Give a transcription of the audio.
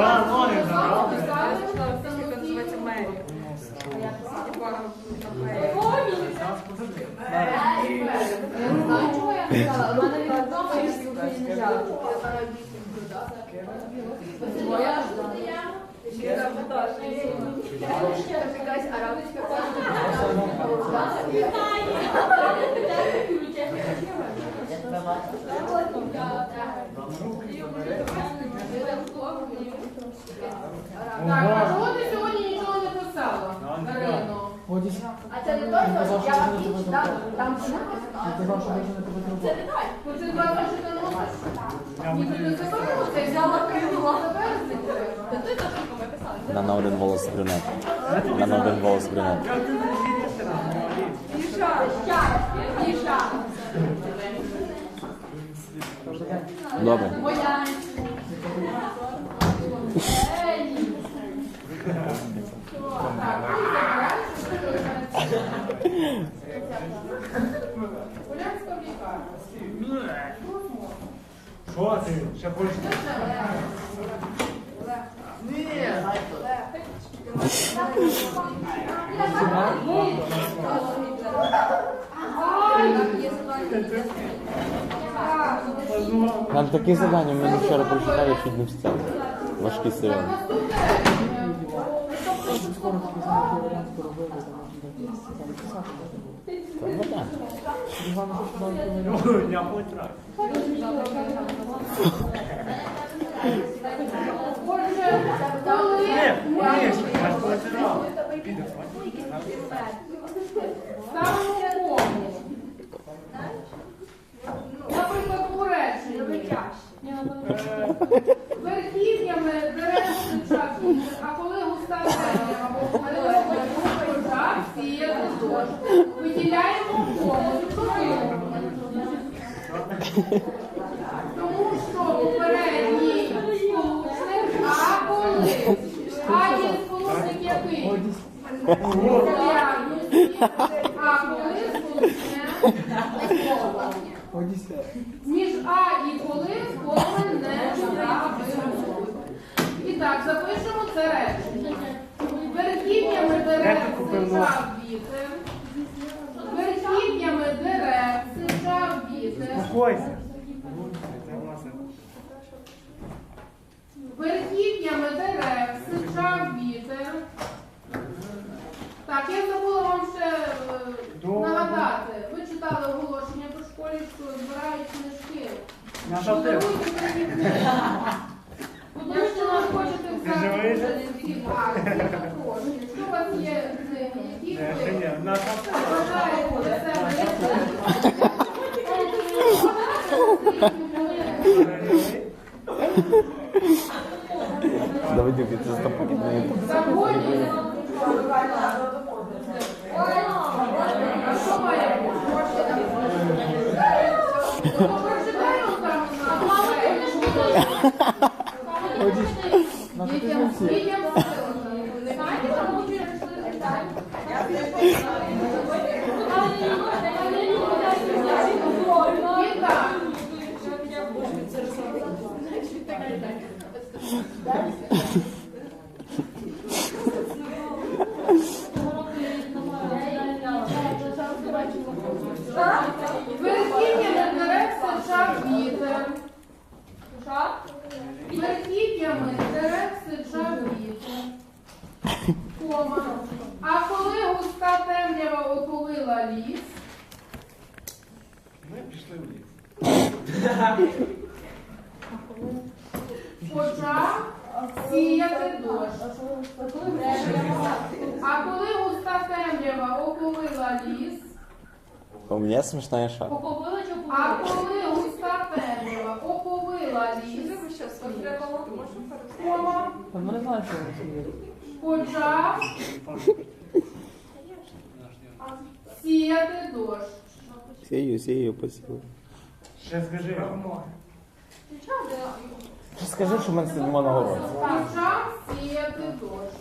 А, ноги Так, а чого ти сьогодні нічого не писала? Дарино? А це не то, що я вам ніч дам, там все написано. Це не. Ну, Це два рази ти носиш? Ні, ти не заберу, це взяла Та ти то, що ми писали. Вона на один голос брюнет. На один голос брюнет. Міша. Добре. Що ти? Ще хочеш? Там такі завдання ми вчора прочитали, чуть не встали. Важкі серйозно. Наступне Та ну так. Ну, Я хоч раз. Отже, коли Ні, ми ні, ще я ж поцілував. ставимо кому, наприклад, у реченні, верхівнями дерев часу, а коли густа зелень або коли так, сіяти дощ. Виділяємо кому. Тому що попередній сполучник А коли. А є сполучник який? Полярності. А коли сполучне між А і коли повен не заберемо. І так, запишемо це речення. Верхівнями дерев сичав вітер. Верхівнями дерев сичав вітер. Верхівнями дерев Наша тема. Подаруйте мені книжки. Якщо ви хочете Ти живий? взяти ці акції, також. Якщо у вас є книги, які Ні, ще ви ні. Наша тема. вважаєте для себе Давидюки, це стопаки на ютуб. Сьогодні А що має на Дітям дітям Знаєте, Ополила ліс, Ми пішли в ліс. почав сіяти дощ. А коли густа темрява ополила ліс, У мене смішна шар. а коли густа темрява оповила ліс, кома, почав дощ. Сію, сію, посію. Ще скажи. Ще Скажи, що в мене на городі. Почав сіяти дощ.